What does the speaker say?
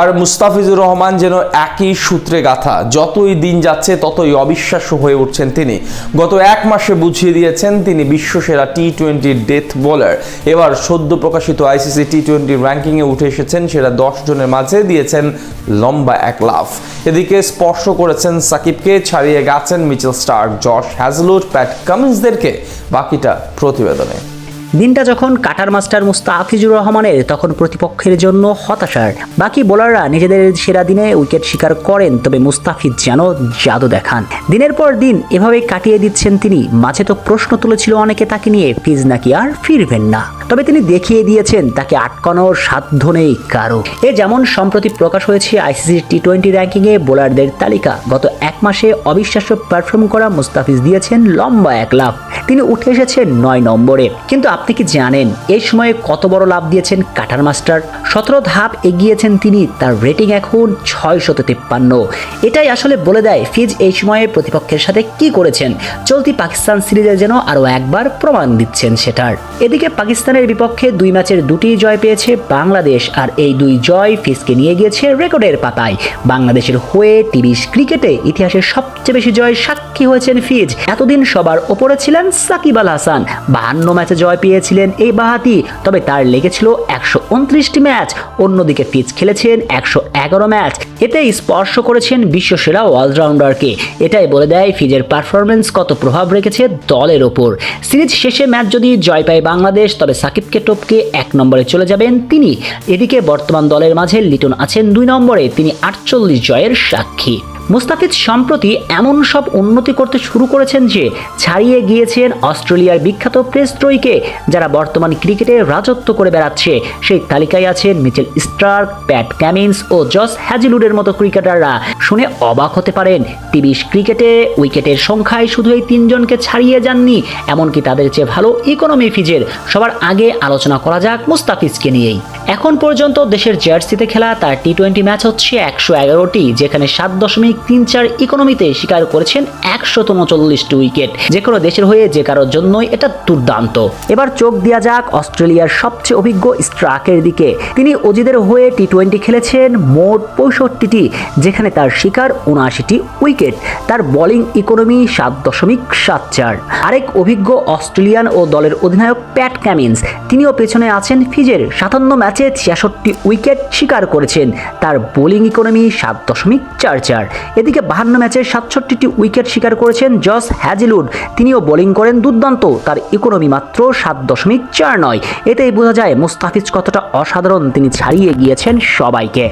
আর মুস্তাফিজুর রহমান যেন একই সূত্রে গাথা। যতই দিন যাচ্ছে, ততই অবিশ্বাস্য হয়ে উঠছেন তিনি। গত এক মাসে বুঝিয়ে দিয়েছেন তিনি বিশ্বসেরা টি টোয়েন্টি ডেথ বোলার। এবার সদ্য প্রকাশিত আইসিসি টি টোয়েন্টি র্যাঙ্কিংয়ে উঠে এসেছেন সেরা দশ জনের মাঝে দিয়েছেন লম্বা এক লাফ। এদিকে স্পর্শ করেছেন সাকিবকে, ছাড়িয়ে গেছেন Mitchell Starc Josh Hazlewood Pat কামিন্সদেরকে। বাকিটা প্রতিবেদনে। দিনটা যখন কাটার মাস্টার মুস্তাফিজুর রহমানের, তখন প্রতিপক্ষের জন্য হতাশার। বাকি বোলাররা নিজেদের সেরা দিনে উইকেট শিকার করেন, তবে মুস্তাফিজ যেন জাদু দেখান। দিনের পর দিন এভাবে কাটিয়ে দিচ্ছেন তিনি। মাঝে তো প্রশ্ন তুলেছিল অনেকে তাকে নিয়ে, ফিজ নাকি আর ফিরবেন না। তবে তিনি দেখিয়ে দিয়েছেন, তাকে আটকানোর সাধ্য নেই কারও। এ যেমন সম্প্রতি প্রকাশ হয়েছে আইসিসি টি টোয়েন্টি র্যাঙ্কিংয়ে বোলারদের তালিকা। গত এক মাসে অবিশ্বাস্য পারফর্ম করা মুস্তাফিজ দিয়েছেন লম্বা এক লাভ তিনি উঠে এসেছেন নয় নম্বরে। কিন্তু আপনি কি জানেন, এই সময়ে কত বড় লাভ দিয়েছেন কাটার মাস্টার? সতেরো ধাপ এগিয়েছেন তিনি, তার রেটিং এখন ছয় শত তিপ্পান্ন। এটাই আসলে বলে দেয় ফিজ এই সময়ে প্রতিপক্ষের সাথে কি করেছেন। চলতি পাকিস্তান সিরিজে যেন আরও একবার প্রমাণ দিচ্ছেন সেটার। এদিকে পাকিস্তানের বিপক্ষে দুই ম্যাচের দুটি জয় পেয়েছে বাংলাদেশ, আর এই দুই জয় ফিজকে নিয়ে গিয়েছে রেকর্ডের পাতায়। বাংলাদেশের হয়ে তিরিশ ক্রিকেটে ইতিহাসের সবচেয়ে বেশি জয় সাক্ষী হয়েছেন ফিজ। এতদিন সবার ওপরে ছিলেন সাকিব আল হাসান। বাহান্ন ম্যাচে জয় পেয়েছিলেন এই বাহাতি, তবে তার লেগেছিল একশো উনত্রিশটি ম্যাচ, অন্যদিকে ফিজ খেলেছেন একশো এগারো ম্যাচ। এতে স্পর্শ করেছেন বিশ্বসেরা অলরাউন্ডারকে। এটাই বলে দেয়, ফিজের পারফরমেন্স কত প্রভাব রেখেছে দলের ওপর। সিরিজ শেষে ম্যাচ যদি জয় পায় বাংলাদেশ, তবে সাকিবকে টপকে এক নম্বরে চলে যাবেন তিনি। এদিকে বর্তমান দলের মাঝে লিটন আছেন দুই নম্বরে, তিনি আটচল্লিশ জয়ের সাক্ষী। মুস্তাফিজ সম্প্রতি এমন সব উন্নতি করতে শুরু করেছেন যে ছাড়িয়ে গিয়েছেন অস্ট্রেলিয়ার বিখ্যাত প্রেস ত্রয়ীকে, যারা বর্তমান ক্রিকেটে রাজত্ব করে বেড়াচ্ছে। সেই তালিকায় আছেন মিচেল স্টার্ক, প্যাট ক্যামিন্স ও জস হ্যাজিলুডের মতো ক্রিকেটাররা। শুনে অবাক হতে পারেন, তিরিশ ক্রিকেটে উইকেটের সংখ্যায় শুধু এই তিনজনকে ছাড়িয়ে যাননি, এমনকি তাদের চেয়ে ভালো ইকোনমি ফিজের সবার আগে আলোচনা করা যাক মুস্তাফিজকে নিয়েই। এখন পর্যন্ত দেশের জার্সিতে খেলা তার টি টোয়েন্টি ম্যাচ হচ্ছে একশো এগারোটি, যেখানে সাত দশমিক তিন চার ইকোনমিতে শিকার করেছেন একশত উনচল্লিশটি উইকেট যে কোনো দেশের হয়ে যে কারোর জন্যই এটা দুর্দান্ত। এবার চোখ দেওয়া যাক অস্ট্রেলিয়ার সবচেয়ে অভিজ্ঞ স্ট্রাকের দিকে। তিনি অজিদের হয়ে টি টোয়েন্টি খেলেছেন মোট পঁয়ষট্টিটি, যেখানে তার শিকার উনআশিটি উইকেট তার বোলিং ইকোনমি সাত দশমিক সাত চার। আরেক অভিজ্ঞ অস্ট্রেলিয়ান ও দলের অধিনায়ক প্যাট ক্যামিন্স তিনিও পেছনে আছেন ফিজের সাতান্ন ম্যাচে ছিয়াষট্টি উইকেট শিকার করেছেন। তার বোলিং ইকোনমি সাত দশমিক চার চার। এদিকে বাহান্ন ম্যাচে সাতষট্টিটি উইকেট শিকার করেছেন জস হ্যাজিলুড তিনিও বোলিং করেন দুর্দান্ত। তার ইকোনমি মাত্র সাত দশমিক চার নয়। এতেই বোঝা যায়, মুস্তাফিজ কতটা অসাধারণ তিনি ছাড়িয়ে গিয়েছেন সবাইকে।